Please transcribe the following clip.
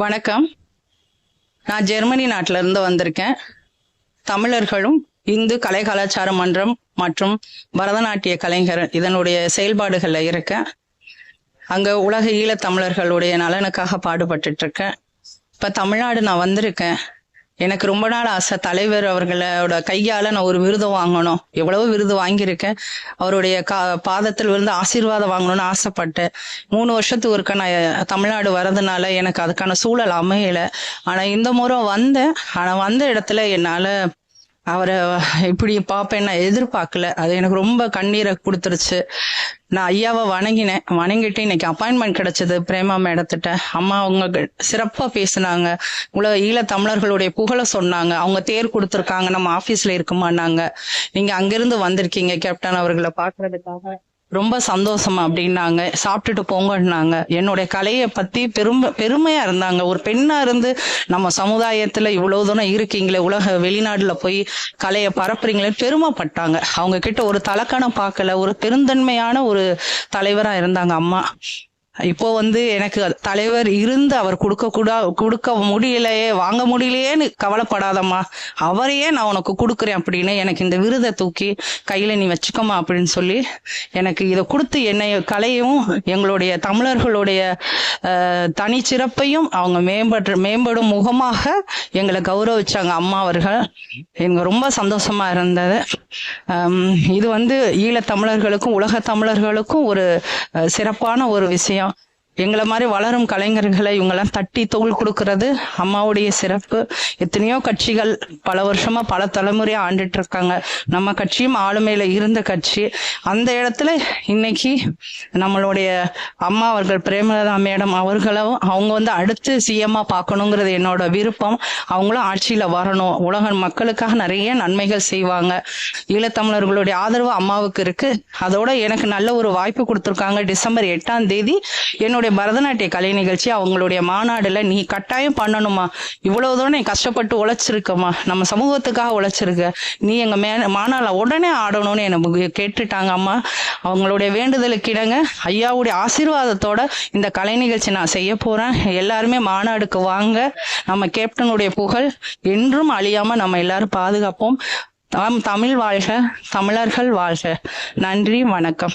வணக்கம். நான் ஜெர்மனி நாட்டிலிருந்து வந்திருக்கேன். தமிழர்களும் இந்து கலை கலாச்சார மன்றம் மற்றும் பரதநாட்டிய கலைஞர் இதனுடைய செயல்பாடுகளில் இருக்கேன். அங்கே உலக ஈழத் தமிழர்களுடைய நலனுக்காக பாடுபட்டுட்டு இருக்கேன். இப்போ தமிழ்நாடு நான் வந்திருக்கேன். எனக்கு ரொம்ப நாள் ஆசை தலைவர் அவர்களோட கையால நான் ஒரு விருதம் வாங்கணும். எவ்வளவோ விருது வாங்கியிருக்கேன். அவருடைய கா பாதத்தில் விழுந்து ஆசீர்வாதம் வாங்கணும்னு ஆசைப்பட்டேன். மூணு வருஷத்துக்கு ஒருக்க நான் தமிழ்நாடு வரதுனால எனக்கு அதுக்கான சூழல் அமையல. ஆனா இந்த முறை வந்தேன். ஆனா வந்த இடத்துல என்னால அவரை இப்படி பார்ப்பேன் நான் எதிர்பார்க்கல. அது எனக்கு ரொம்ப கண்ணீரை கொடுத்துருச்சு. நான் ஐயாவை வணங்கினேன். வணங்கிட்டு இன்னைக்கு அப்பாயின்மெண்ட் கிடைச்சது பிரேமா மேடத்திட்ட. அம்மா அவங்க சிறப்பாக பேசினாங்க. உலக ஈழ தமிழர்களுடைய புகழை சொன்னாங்க. அவங்க தேர் கொடுத்துருக்காங்க. நம்ம ஆஃபீஸில் இருக்குமான்னாங்க நீங்கள் அங்கிருந்து வந்திருக்கீங்க கேப்டன் அவர்களை பார்க்கறதுக்காக. ரொம்ப சந்தோஷமா அப்படின்னாங்க. சாப்பிட்டுட்டு போங்கன்னாங்க. என்னுடைய கலையை பத்தி பெருமை பெருமையா இருந்தாங்க. ஒரு பெண்ணா இருந்து நம்ம சமுதாயத்துல இவ்வளவு தூரம் இருக்கீங்களே உலக வெளிநாடுல போய் கலையை பரப்புறீங்களே பெருமைப்பட்டாங்க. அவங்க கிட்ட ஒரு தலக்கணம் பார்க்கல. ஒரு பெருந்தன்மையான ஒரு தலைவரா இருந்தாங்க அம்மா. இப்போ வந்து எனக்கு தலைவர் இருந்து அவர் கொடுக்க கூட கொடுக்க முடியலையே வாங்க முடியலையேன்னு கவலைப்படாதம்மா. அவரையே நான் உனக்கு கொடுக்குறேன் அப்படின்னு எனக்கு இந்த விருதை தூக்கி கையில நீ வச்சுக்கோமா அப்படின்னு சொல்லி எனக்கு இதை கொடுத்து என்னை கலையும் எங்களுடைய தமிழர்களுடைய தனிச்சிறப்பையும் அவங்க மேம்பட்டு மேம்படும் முகமாக எங்களை கௌரவிச்சாங்க அம்மா அவர்கள். எனக்கு ரொம்ப சந்தோஷமா இருந்தது. இது வந்து ஈழத்தமிழர்களுக்கும் உலக தமிழர்களுக்கும் ஒரு சிறப்பான ஒரு விஷயம். எங்களை மாதிரி வளரும் கலைஞர்களை இவங்கெல்லாம் தட்டி தோள் கொடுக்கறது அம்மாவுடைய சிறப்பு. எத்தனையோ கட்சிகள் பல வருஷமா பல தலைமுறையா ஆண்டுட்டு இருக்காங்க நம்ம கட்சியும் ஆளுமையில இருந்த கட்சி. அந்த இடத்துல இன்னைக்கு நம்மளுடைய அம்மா அவர்கள் பிரேமலதா மேடம் அவர்களும் அவங்க வந்து அடுத்து சிஎம்மா பார்க்கணுங்கிறது என்னோட விருப்பம். அவங்களும் ஆட்சியில வரணும். உலக மக்களுக்காக நிறைய நன்மைகள் செய்வாங்க. ஈழத்தமிழர்களுடைய ஆதரவு அம்மாவுக்கு இருக்கு. அதோட எனக்கு நல்ல ஒரு வாய்ப்பு கொடுத்துருக்காங்க. டிசம்பர் எட்டாம் தேதி என்னுடைய பரதநாட்டிய கலை நிகழ்ச்சி அவங்களுடைய மாநாடுல நீ கட்டாயம் பண்ணணுமா இவ்வளவு தூரம் நீ கஷ்டப்பட்டு உழைச்சிருக்கமா நம்ம சமூகத்துக்காக உழைச்சிருக்க. நீ எங்க மே மாநாள உடனே ஆடணும்னு என்னை கேட்டுட்டாங்க அம்மா அவங்களுடைய வேண்டுதலுக்கு இடங்க ஐயாவுடைய ஆசீர்வாதத்தோட இந்த கலை நிகழ்ச்சி நான் செய்ய போறேன். எல்லாருமே மாநாடுக்கு வாங்க. நம்ம கேப்டனுடைய புகழ் என்றும் அழியாம நம்ம எல்லாரும் பாதுகாப்போம். தாம் தமிழ் வாழ்க தமிழர்கள் வாழ்க. நன்றி வணக்கம்.